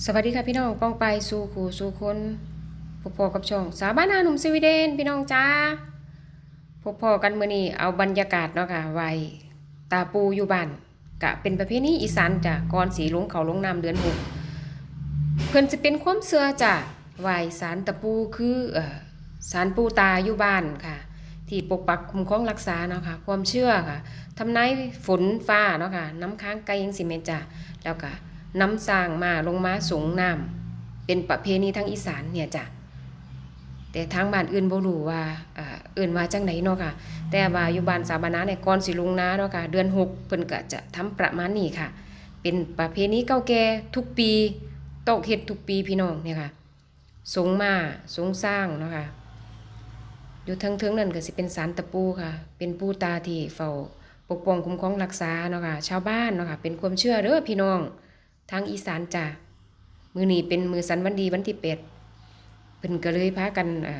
สวัสดีค่ะพี่น้องป้องไปสู่ขู่สู่คนพบพอกับช่องสาบ้านนาหนุ่มสวีเดนพี่น้องจ้าพบพอกันมื้อนี้เอาบรรยากาศเนาะค่ะไว้ตาปูอยู่บ้านกะเป็นประเพณีอีสานจ้ะก่อนสีลงเขาลงน้ำเดือนหกเพิ่อนจะเป็นความเชื่อจ้ะไว้สารตะปูคือเอ่อสารปูตาอยู่บ้านค่ะ ที่ปกปักคุ้มครองรักษาเนาะค่ะความเชื่อค่ะทำนายฝนฟ้าเนาะค่ะน้ำค้างไกลยังสิเมนจ้ะแล้วก็ น้ำสร้างมาลงมาสูงน้ำเป็นประเพณีทางอีสานเนี่ยจ้ะแต่ทางบ้านอื่นบ่รู้ว่าเอื่นว่าจังไดเนาะค่ะ แต่ว่าอยู่บ้านสาบานาในยก่อนสิลุงนาเนาะค่ะ เดือนหกเพิ่นก็จะทำประมาณนี้ค่ะ เป็นประเพณีเก่าแก่ทุกปีต้องเฮ็ดทุกปีพี่น้องเนี่ยค่ะ สงมาสงสร้างเนาะค่ะ อยู่เทิงๆนั่นก็สิเป็นสารตะปูค่ะ เป็นปูตาที่เฝ้าปกป้องคุ้มครองรักษาเนาะค่ะ ชาวบ้านเนาะค่ะ เป็นความเชื่อเด้อพี่น้อง ทางอีสานจ้ะมือนี้เป็นมือสันวันดีวันที่เป็ดเพิ่นก็เลยพากันอ่า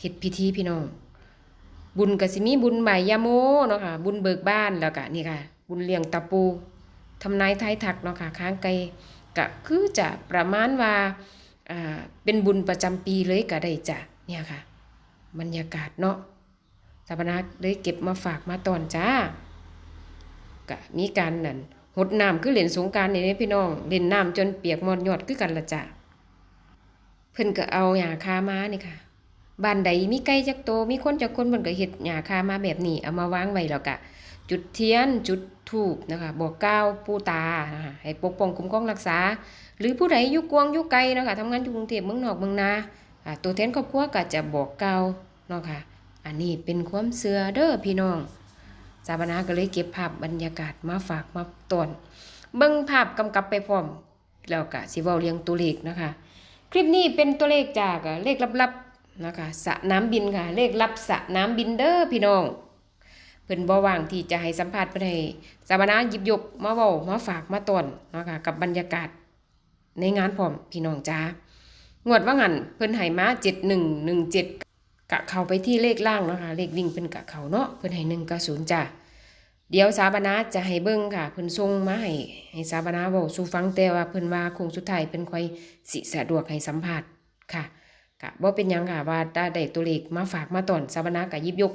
เฮ็ดพิธีพี่น้อง บุญกสิมีบุญใบายาโมเนาะค่ะบุญเบิกบ้านแล้วก็นี่ค่ะ บุญเลี้ยงตะปูทำนายทายทักเนาะค่ะค้างไกลก็คือจะประมาณว่าอ่าเป็นบุญประจำปีเลยก็ได้จ้ะเนี่ยค่ะ บรรยากาศเนาะสถาปนาเลยเก็บมาฝากมาตอนจ้าก็มีการนั่น หดน้ำคือเล่นสงการนี่พี่น้องเล่นน้ำจนเปียกหมอนยอดคือกันละจ้ะเพิ่นก็เอาหญ้าคามานี่ค่ะบ้านใดมีไก่จักโตมีคนจักคนเพิ่นก็เฮ็ดหญ้าคามาแบบนี้เอามาวางไว้แล้วก็จุดเทียนจุดธูปนะคะบอกกล่าวปูตานะคะให้ปกป้องคุ้มครองรักษา หรือผู้ใดยู่กวงยู่ไกลนะค่ะทำงานอยู่กรุงเทพเมืองนอกเมืองนาตัวแทนครอบครัวก็จะบอกกล่าวเนาะค่ะอันนี้เป็นความเชื่อเด้อพี่น้อง สาบนาก็เลยเก็บภาพบรรยากาศมาฝากมาตอนเบิ่งภาพกำกับไปพร้อม แล้วก็สิเว้าเรียงตัวเลขนะคะ คลิปนี้เป็นตัวเลขจากเลขลับๆนะคะสะน้ำบินค่ะ เลขลับสะน้ำบินเด้อพี่น้องเพิ่นบ่ว่างที่จะให้สัมภาษณ์เพิ่นให้สามนาหยิบยกมาเว้ามาฝากมาตอนนะคะกับบรรยากาศในงานพร้อมพี่น้องจ้างวดว่างันเพิ่นให้มา7117 กะเข้าไปที่เลขล่างเนาะคะเลขวิ่งเพิ่นกะเข้าเนาะเพิ่นให้1กับ0จ้าเดี๋ยวสาบานาจะให้เบิ่งค่ะเพิ่นส่งมาให้ให้สาบานาเว้าสู่ฟังแต่ว่าเพิ่นว่าคงสุดท้ายเพิ่นค่อยสิสะดวกให้สัมภาษณ์ค่ะก็บ่เป็นยังค่ะว่าถ้ได้ตัวเลขมาฝากมาตอนสาบานาก็หยิบยก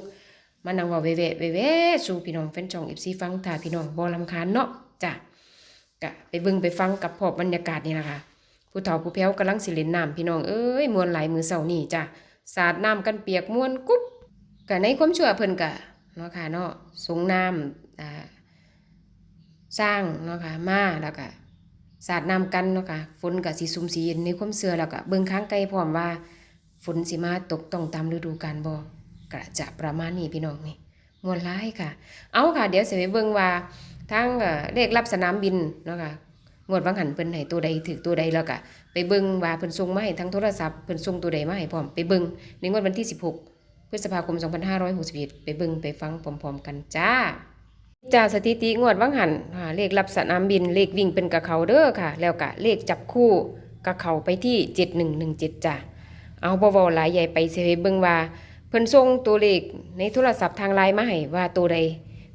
มานั่งเว้าเว่ๆเว่ๆสู่พี่น้องแฟนชอง FC ฟังถ้าพี่น้องบ่รำคาญเนาะจ้ะก็ไปเบิ่งไปฟังกับพบบรรยากาศนี่ล่ะคะผู้เฒ่าผู้แพ้วกำลังสิเล่นน้ำพี่น้องเอ้ยมวนหลายมือเช้านี่จ้ะ สาดน้ำกันเปียกม่วนกุ๊บก็ในความเชื่อเพิ่นก็เนาะค่ะเนาะสงน้ำอ่าสร้างเนาะค่ะมาแล้วก็สาดน้ำกันเนาะค่ะฝนก็สิซุ่มสีในความเชื่อแล้วก็เบิ่งค้างไกลพร้อมว่าฝนสิมาตกต้องตามฤดูกาลบ่ก็จะประมาณนี้พี่น้องนี่มวนร้ายค่ะ เอาค่ะ เดี๋ยวเสิไปเบิ่งว่าทางเอ่อเลขรับสนามบินเนาะค่ะ งวดบางหันเพิ่นให้ตัวใดถือตัวใดแล้วก็ไปเบิ่งว่าเพิ่นส่งมาให้ทางโทรศัพท์เพิ่นส่งตัวใดมาให้พร้อมไปเบิ่งในงวดวันที่ 16 พฤษภาคม 2561 ไปเบิ่งไปฟังพร้อมๆ กันจ้าจากสถิติงวดวังหันเลขรับสนามบินเลขวิ่งเป็นกะเขาเด้อค่ะ แล้วกะเลขจับคู่กะเขาไปที่ 7117จ้ะเอาบ่เว้าหลายใหญ่ไปสิไปเบิ่งว่าเพิ่นส่งตัวเลขในโทรศัพท์ทางไลน์มาให้ว่าตัวใด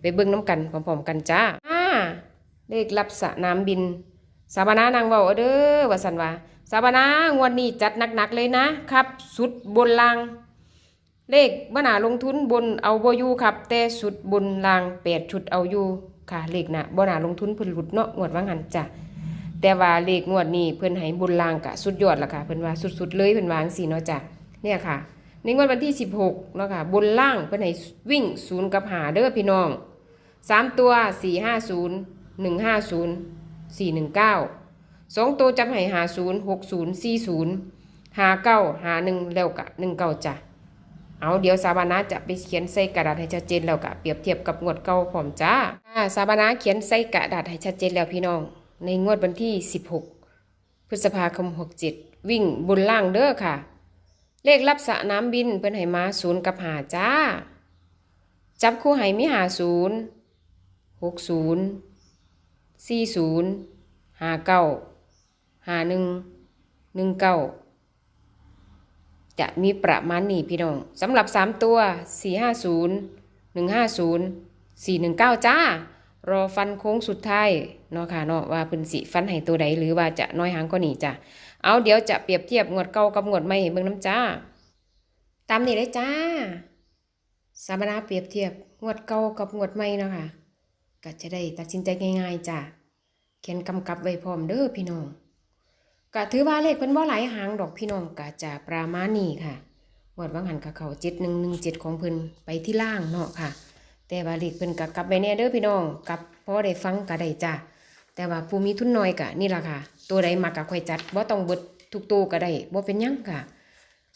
ไปเบิ่งน้ำกันพร้อมๆกันจ้าอ่าเลขรับสนามบิน สาบานานางเว้าเอาเด้อว่าซั่นว่าสาบานางวดนี้จัดหนักๆเลยนะครับ สุดบนล่างเลขบ่น่าลงทุนบนเอาบอยู่ครับ แต่สุดบนล่างแปดชุดเอาอยู่ค่ะเลขนะบ่น่าลงทุนเพิ่นหลุดเนาะงวดว่างันจ้ะแต่ว่าเลขงวดนี้เพิ่นให้บนล่างกะสุดยอดละค่ะเพิ่นว่าสุดๆเลยเพิ่นวางซี่เนาะจ้ะเนี่ยค่ะในงวดวันที่ 16เนาะค่ะบนล่างเพิ่นให้วิ่ง0กับ5เด้อพี่น้องสามตัว450 150 419 สองตัวจับให้50 60 40 59 51แล้วกะ19จ้ะเอาเดี๋ยวสาบานาจะไปเขียนใส่กระดาษให้ชัดเจนแล้วก็เปรียบเทียบกับงวดเก่าพร้อมจ้าอ่าสาบานาเขียนใส่กระดาษให้ชัดเจนแล้วพี่น้อง ในงวดวันที่16พฤษภาคม67วิ่งบนล่างเด้อค่ะ เลขรับสะน้ำบินเพิ่นให้มาศูนย์กับหาจ้า จับคู่ให้มีหาศูนย์หกศูนย์ สี่ศูนย์ห้าเก้าห้าหนึ่งหนึ่งเก้าจะมีประมาณนี้พี่น้องสำหรับ3ตัว450 150 419จ้ารอฟันโค้งสุดท้ายเนาะค่ะเนาะว่าพิ่นสิฟันให้ตัวใดหรือว่าจะน้อยหางก็นี่จ้ะเอาเดี๋ยวจะเปรียบเทียบงวดเก่ากับงวดใหม่เบิ่งน้ำจ้า ตามนี้เลยจ้าสามนาเปรียบเทียบงวดเก่ากับงวดใหม่เนาะค่ะ ก็จะได้ตัดสินใจง่ายๆจ้ะเขียนกำกับไว้พร้อมเด้อพี่น้องก็ถือว่าเลขเพิ่นบ่หลายหางดอกพี่น้องก็จะประมาณนี้ค่ะงวดว่างหันกับเขา7117ของเพิ่นไปที่ล่างเนาะค่ะ แต่ว่าเลขเพิ่นก็กลับไปแน่เด้อพี่น้องกลับพอได้ฟังก็ได้จ้ะแต่ว่าผู้มีทุนน้อยก็นี่ล่ะค่ะ ตัวใดมักก็ค่อยจัดบ่ต้องเบิดทุกตัวก็ได้บ่เป็นยังค่ะ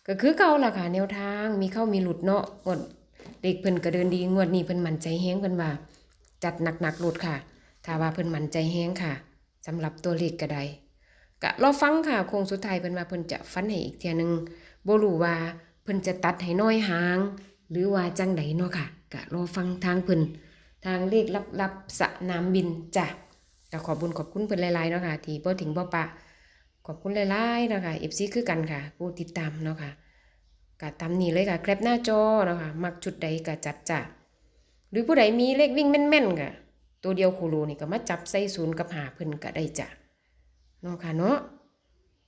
ก็คือเก่าล่ะค่ะ แนวทางมีเข้ามีหลุดเนาะงวดเด็กเพิ่นก็เดินดีงวดนี้เพิ่นมั่นใจแฮงเพิ่นว่า จัดหนักๆหลุดค่ะ ถ้าว่าเพิ่นมั่นใจแฮงค่ะสำหรับตัวเลขก็ไดก็รอฟังค่ะโค้งสุดท้ายเพิ่นว่าเพิ่นจะฟันให้อีกเทียนึงบ่รู้ว่าเพิ่นจะตัดให้น้อยหาง หรือว่าจังไดเนาะค่ะก็รอฟังทางเพิ่นทางเลขลับๆสนามบินจ้ะก็ขอบุญขอบคุณเพิ่นหลายๆเนาะค่ะที่บ่ถึงบ่ปะขอบคุณหลายๆนะค่ะ FC คือกันค่ะ ผู้ติดตามเนาะค่ะก็ตามนี้เลยค่ะแคปหน้าจอเนาะค่ะมักจุดใดก็จัดจ้ะ หรือผู้ใดมีเลขวิ่งแม่นๆก็ตัวเดียวโคโลนี่ก็มาจับใส่ศูนย์กับหาเพิ่นก็ได้จ้ะเนาะค่ะเนาะ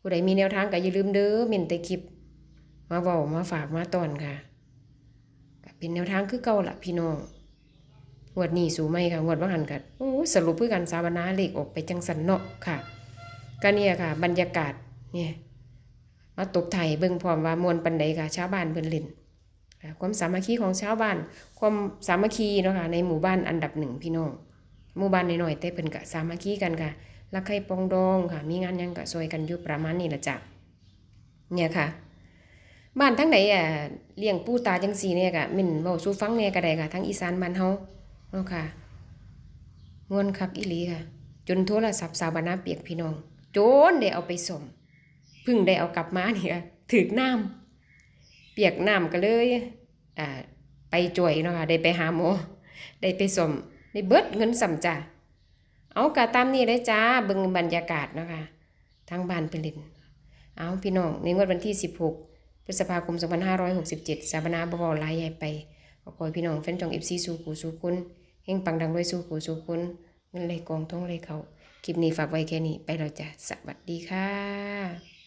ผู้ใดมีแนวทางก็อย่าลืมเด้อเมนแต่คลิป มาเว้ามาฝากมาตอนค่ะก็เป็นแนวทางคือเก่าละพี่น้องงวดนี้สูไหมค่ะงวดว่าหันกันโอ้สรุปเพื่อกันสาวนาเลขออกไปจังสันเนาะค่ะก็เนี่ยค่ะ บรรยากาศเนี่ยมาตบไทยเบิ่งพร้อมว่ามวลปันใดค่ะชาวบ้านเพิ่นเล่น ความสามัคคีของชาวบ้าน ความสามัคคีเนาะค่ะในหมู่บ้านอันดับหนึ่งพี่น้องหมู่บ้านน้อยๆแต่เพิ่นก็สามัคคีกันค่ะรักใครปรองดองค่ะ มีงานยังก็ซอยกันอยู่ประมาณนี้ละจ้ะเนี่ยค่ะ บ้านทั้งไหนอะเลี้ยงปูตาจังซี่เนี่ยก็แม่นเว้าสู่ฟังเนี่ยก็ได้ค่ะทั้งอีสานบ้านเฮาเนาะค่ะม่วนคักอีหลีค่ะ จนโทรศัพท์สาวบานนาเปียกพี่น้อง โจนได้เอาไปส่งเพึ่งได้เอากลับมาเนี่ยถึกน้ำ ปียกน้ำก็เลยอ่าไปจ่วยเนาะค่ะได้ไปหาหมอได้ไปสมได้เบิดเงินสัมจ้าเอากะตามนี้เลยจ้าเบิ่งบรรยากาศเนาะค่ะทางบ้านเป็นลินเอาพี่น้องในงวดวันที่ 16 พฤษภาคม 2567 สาบนาบวลายใหญ่ไปขอขอให้พี่น้องแฟนจองเอฟซีสู่กูสู่คุณเฮงปังดังด้วยสู่กูสู่คุณเงินไหลกองท้องไหลเขาคลิปนี้ฝากไว้แค่นี้ไปแล้วจ้ะสวัสดีค่ะ